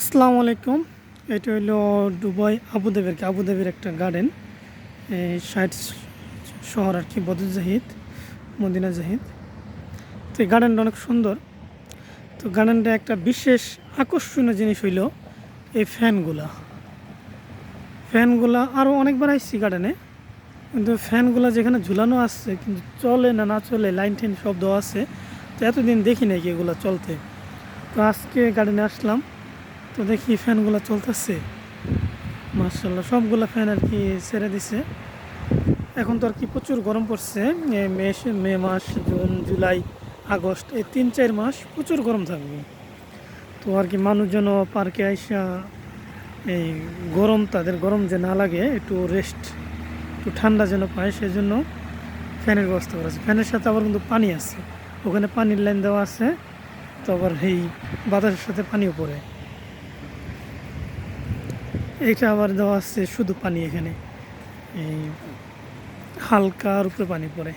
আসসালামু আলাইকুম। এটা হইল দুবাই আবুধাবির কি? আবুধাবির একটা গার্ডেন এই সাইড শহর আর কি বদর জাহিদ মদিনা জাহিদ। তো এই গার্ডেনটা অনেক সুন্দর। তো গার্ডেনটা একটা বিশেষ আকর্ষণীয় জিনিস হইল এই ফ্যানগুলা ফ্যানগুলা আরও অনেকবার আসছি গার্ডেনে কিন্তু ফ্যানগুলা যেখানে ঝুলানো আছে, কিন্তু চলে না না চলে লাইন টেন সব দেওয়া আছে। তো এতদিন দেখি নাকি এগুলো চলতে। তো আজকে গার্ডেনে আসলাম। তো দেখি ফ্যানগুলো চলতেছে। মার্শাল্লাহ সবগুলো ফ্যান আর কি ছেড়ে দিছে। এখন তো আর কি প্রচুর গরম পড়ছে। মে মে মাস, জুন, জুলাই, আগস্ট, এই তিন, চার মাস প্রচুর গরম থাকবে। তো আর কি মানুষজন পার্কে আইসা এই গরম, তাদের গরম যে না লাগে, একটু রেস্ট একটু ঠান্ডা যেন পায়, সেজন্য ফ্যানের ব্যবস্থা করা আছে। ফ্যানের সাথে আবার কিন্তু পানি আছে। ওখানে পানির লাইন দেওয়া আছে, তো আবার এই বাতাসের সাথে পানিও পড়ে। এটা আবার দেওয়া আছে শুধু পানি এখানে। এই হালকার উপরে পানি পড়ে।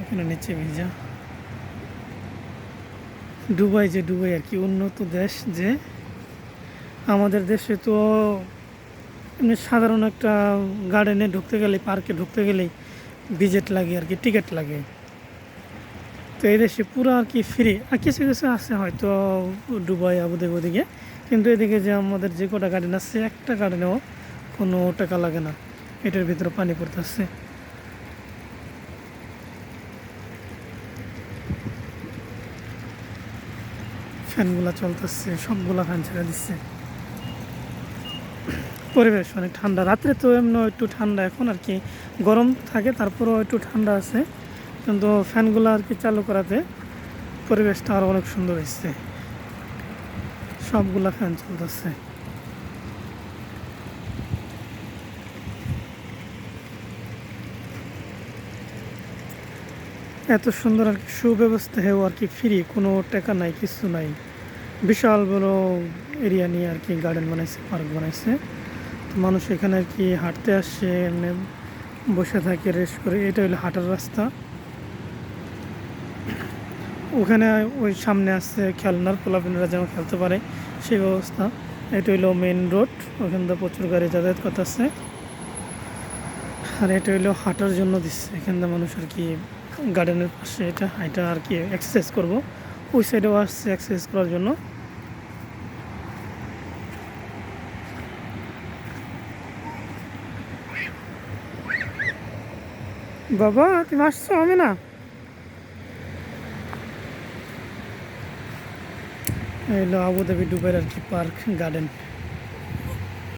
ওখানে নিচে ভিজা। ডুবাই যে ডুবাই আর কি, উন্নত দেশ যে। আমাদের দেশে তো এমনি সাধারণ একটা গার্ডেনে ঢুকতে গেলে, পার্কে ঢুকতে গেলেই ভিজিট লাগে আর কি, টিকিট লাগে। তো এই দেশে পুরো আর কি ফ্রি আর কিছু কিছু আছে হয়তো ডুবাই আবুধাবি ওদিকে। কিন্তু এদিকে যে আমাদের যে কটা গার্ডেন আছে, একটা গার্ডেনেও কোনো টাকা লাগে না। এটার ভিতরে পানি পড়তেছে ফ্যানগুলা চলতেছে, সবগুলা ফ্যান ছেড়ে দিচ্ছে। পরিবেশ অনেক ঠান্ডা। রাত্রে তো এমন একটু ঠান্ডা, এখন আর কি গরম থাকে, তারপরেও একটু ঠান্ডা আছে। কিন্তু ফ্যানগুলো আর কি চালু করাতে পরিবেশটা আরও অনেক সুন্দর হয়েছে। সবগুলা ফ্যান চলতেছে। এত সুন্দর আর কি সুব্যবস্থা হেও আর কি ফ্রি কোনো টাকা নাই, কিছু নাই। বিশাল বড় এরিয়া নিয়ে আর কি গার্ডেন বানাইছে পার্ক বানাইছে। তো মানুষ এখানে আর কি হাঁটতে আসে, এমনি বসে থাকে রেস্ট করে এটা হলো হাঁটার রাস্তা। ওখানে ওই সামনে আসছে খেলনার পোলাপিনরা যেন খেলতে পারে, সেই ব্যবস্থা। এটা হইল মেন রোড ওখান থেকে প্রচুর গাড়ি যাতায়াত করতেছে। আর এটা হইল হাঁটার জন্য দিচ্ছে। এখান থেকে মানুষ আর কি গার্ডেনের পাশে এটা এটা আর কি এক্সারসাইজ করব। ওই সাইডেও আসছে এক্সারসাইজ করার জন্য। বাবা, তুমি আসছো? আমি না। এলো আবুধাবি ডুবের আর কি পার্ক গার্ডেন।